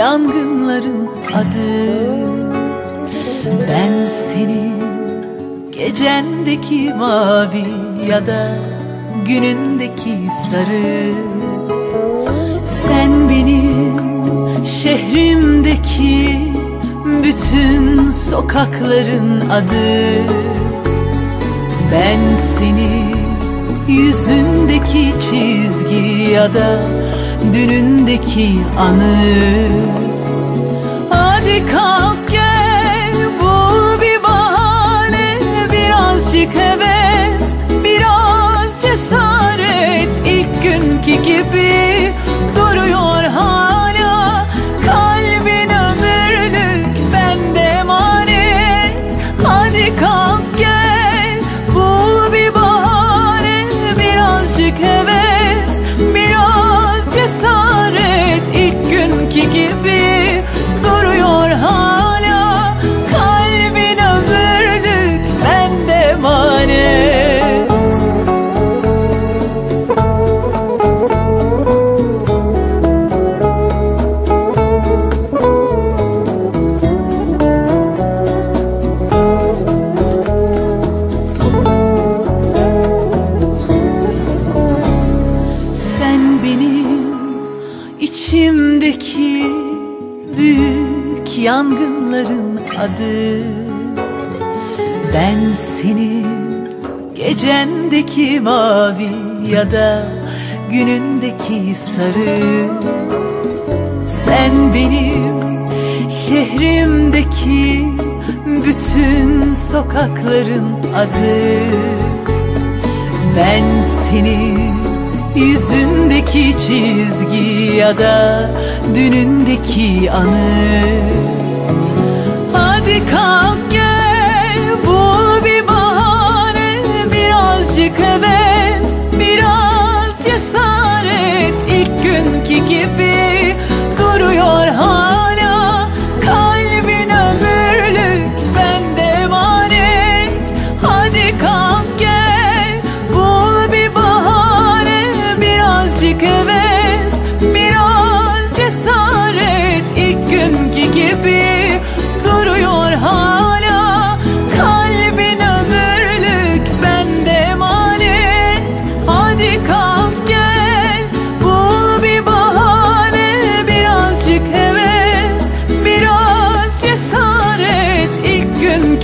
yangınların adı. Ben seni gecendeki mavi ya da günündeki sarı. Sen benim şehrimdeki bütün sokakların adı. Ben seni yüzündeki çizgi ya da dünündeki anı. Hadi kalk gel bu bir bahane. Birazcık heves biraz cesaret. İlk günkü gibi günkü gibi içimdeki büyük yangınların adı. Ben senin gecendeki mavi ya da günündeki sarı. Sen benim şehrimdeki bütün sokakların adı. Ben senin yüzündeki çizgi ya da dünündeki anı. Hadi kalk gel bu bir bahane. Birazcık heves biraz cesaret. İlk günkü gibi duruyor hala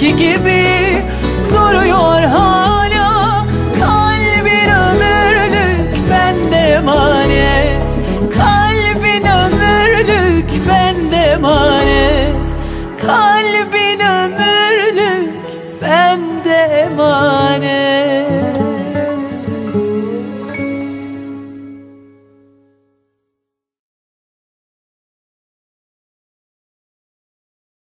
eski gibi duruyor hala. Kalbin ömürlük bende emanet. Kalbin ömürlük bende emanet. Kalbin